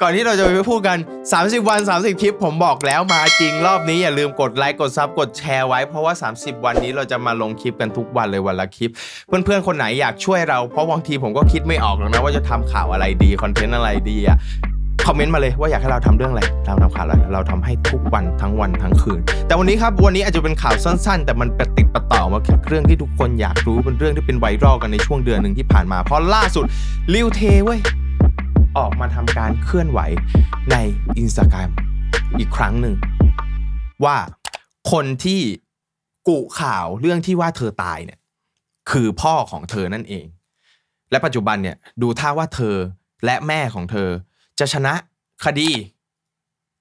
ก่อนที่เราจะไปพูดกัน 30 วัน 30 คลิป ผมบอกแล้วมาจริงรอบนี้อย่าลืมกดไลค์กดซับกดแชร์ไว้เพราะว่า 30 วันนี้เราจะมาลงคลิปกันทุกวันเลยวันละคลิป เพื่อนๆ คนไหนอยากช่วยเราเพราะบางทีผมก็คิดไม่ออกหรอกนะว่าจะทำข่าวอะไรดี คอนเทนต์อะไรดีอะคอมเมนต์มาเลยว่าอยากให้เราทำเรื่องอะไรเราทำข่าวอะไรเราทำให้ทุกวันทั้งวันทั้งคืน แต่วันนี้ครับวันนี้อาจจะเป็นข่าวสั้นๆ แต่มันประติดประต่อมากับเรื่องที่ทุกคนอยากรู้เป็นเรื่องที่เป็นไวรัลกันในช่วงเดือนหนึ่งที่ผ่านมาเพราะล่าสุดลิวเทเว้ย ออกมาทำการเคลื่อนไหวในอินสตาแกรมอีกครั้งหนึ่ง ว่าคนที่กุข่าวเรื่องที่ว่าเธอตายเนี่ย คือพ่อของเธอนั่นเอง และปัจจุบันเนี่ยดูท่าว่าเธอและแม่ของเธอ จะชนะคดี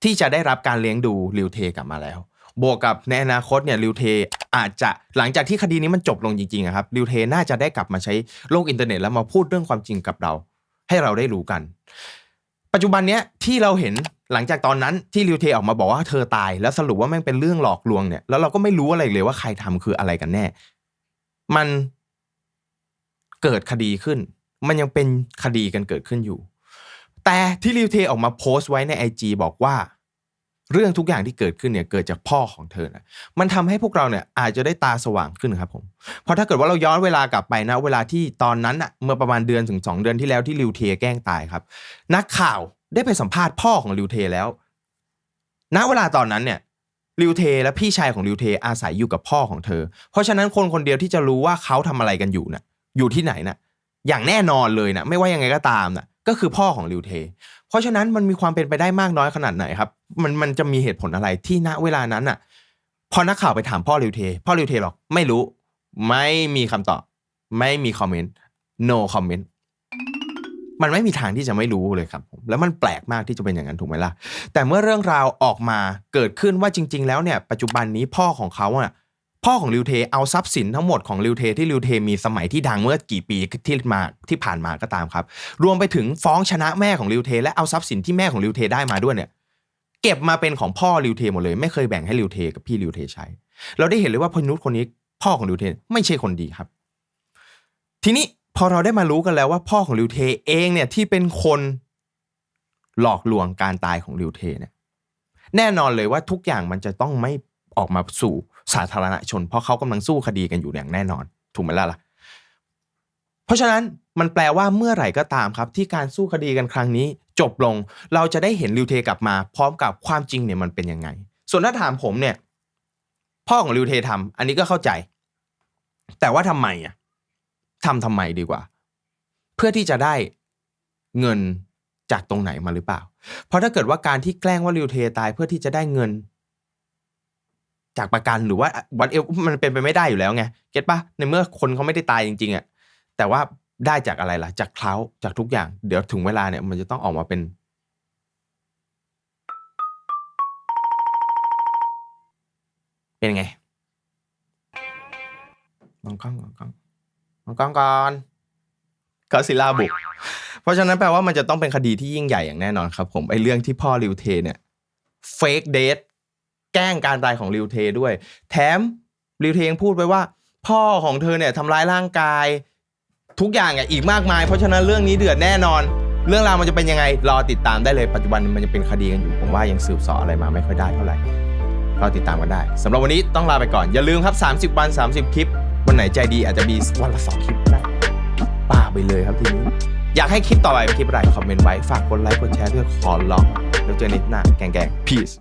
ที่จะได้รับการเลี้ยงดูลิวเทกลับมาแล้ว บวกกับในอนาคตเนี่ยลิวเทอาจจะหลังจากที่คดีนี้มันจบลงจริงๆครับลิวเทน่าจะได้กลับมาใช้โลกอินเทอร์เน็ตแล้วมาพูดเรื่องความจริงกับเรา ให้เราได้รู้กัน ปัจจุบันเนี้ยที่เราเห็นหลังจากตอนนั้นที่ลิวเทออกมาบอกว่าเธอตายแล้วสรุปว่าแม่งเป็นเรื่องหลอกลวงเนี่ยแล้วเราก็ไม่รู้อะไรเลยว่าใครทำคืออะไรกันแน่ มันเกิดคดีขึ้น มันยังเป็นคดีกันเกิดขึ้นอยู่ แต่ที่ลิวเทออกมาโพสต์ไว้ในไอจบอกว่า เรื่องทุกอย่างที่เกิดขึ้นเนี่ยเกิดจากพ่อของเธอนะมันทำให้พวกเราเนี่ยอาจจะได้ตาสว่างขึ้นครับผมเพราะถ้าเกิดว่าเราย้อนเวลากลับไปนะ เวลาที่ตอนนั้นอะเมื่อประมาณเดือนถึง 2 เดือนที่แล้วที่ลิวเทแกล้งตายครับ นักข่าวได้ไปสัมภาษณ์พ่อของลิวเทแล้ว ณเวลาตอนนั้นเนี่ยลิวเทและพี่ชายของลิวเทอาศัยอยู่กับพ่อของเธอ เพราะฉะนั้นคนคนเดียวที่จะรู้ว่าเขาทำอะไรกันอยู่น่ะอยู่ที่ไหนน่ะอย่างแน่นอนเลยนะไม่ว่ายังไงก็ตามน่ะ ก็คือพ่อของลิวเท เพราะฉะนั้นมันมีความเป็นไปได้มากน้อยขนาดไหนครับ มันมันจะมีเหตุผลอะไรที่ณเวลานั้นน่ะ พอนักข่าวไปถามพ่อลิวเท พ่อลิวเทบอกไม่รู้ ไม่มีคำตอบ ไม่มีคอมเมนต์ no comment มันไม่มีทางที่จะไม่รู้เลยครับผมแล้วมันแปลกมากที่จะเป็นอย่างนั้นถูกไหมล่ะ แต่เมื่อเรื่องราวออกมาเกิดขึ้นว่าจริง ๆ แล้วเนี่ย ปัจจุบันนี้พ่อของเขาอะ พ่อของลิวเทเอาทรัพย์สินทั้งหมดของลิวเทที่ลิวเทมีสมัยที่ดังเมื่อกี่ปีที่มาที่ผ่านมาก็ตามครับ รวมไปถึงฟ้องชนะแม่ของลิวเท และเอาทรัพย์สินที่แม่ของลิวเทได้มาด้วยเนี่ยเก็บมาเป็นของพ่อลิวเทหมดเลย ไม่เคยแบ่งให้ลิวเทกับพี่ลิวเทใช้ เราได้เห็นเลยว่าพนุษย์คนนี้พ่อของลิวเทไม่ใช่คนดีครับ ทีนี้พอเราได้มารู้กันแล้วว่าพ่อของลิวเทเองเนี่ยที่เป็นคนหลอกลวงการตายของลิวเทเนี่ยแน่นอนเลยว่าทุกอย่างมันจะต้องไม่ออกมาสู่ สาธารณชน เพราะเขากำลังสู้คดีกันอยู่อย่างแน่นอน ถูกไหมล่ะล่ะ เพราะฉะนั้นมันแปลว่าเมื่อไหร่ก็ตามครับ ที่การสู้คดีกันครั้งนี้ จบลงเราจะได้เห็นลิวเทกลับมา พร้อมกับความจริงเนี่ยมันเป็นยังไง ส่วนถ้าถามผมเนี่ย พ่อของลิวเททำอันนี้ก็เข้าใจ แต่ว่าทำไมอะทำทำไมดีกว่า เพื่อที่จะได้เงินจากตรงไหนมาหรือเปล่า เพราะถ้าเกิดว่าการที่แกล้งว่าลิวเทตายเพื่อที่จะได้เงิน จากประกันหรือว่าวันเอลมันเป็นไปไม่ได้อยู่แล้วไงเก็ตปะในเมื่อคนเขาไม่ได้ตายจริงๆอะแต่ว่าได้จากอะไรล่ะ จากเคล้าจากทุกอย่าง เดี๋ยวถึงเวลาเนี่ยมันจะต้องออกมาเป็น เป็นไงมองกล้องมองกล้องมองกล้องก่อนก็ซิลาบุก เพราะฉะนั้นแปลว่ามันจะต้องเป็นคดีที่ยิ่งใหญ่อย่างแน่นอนครับผมไอ้เรื่องที่พ่อริวเทเนี่ยเฟกเดท แกล้งการตายของริวเทด้วย แถมริวเทยังพูดไปว่า พ่อของเธอเนี่ยทำร้ายร่างกาย ทุกอย่างอะอีกมากมาย เพราะฉะนั้นเรื่องนี้เดือดแน่นอน เรื่องราวมันจะเป็นยังไง รอติดตามได้เลยปัจจุบันมันยังเป็นคดีกันอยู่ผมว่ายังสืบสออะไรมาไม่ค่อยได้เท่าไหร่รอติดตามกันได้สำหรับวันนี้ต้องลาไปก่อนอย่าลืมครับ 30 วัน 30 คลิป วันไหนใจดีอาจจะมีวันละสองคลิปได้ป้าไปเลยครับทีนี้อยากให้คลิปต่อไปเป็นคลิปอะไรคอมเมนต์ไว้ฝากกดไลค์กดแชร์ด้วยขอร้องแล้วเจอในหน้าแกงๆ peace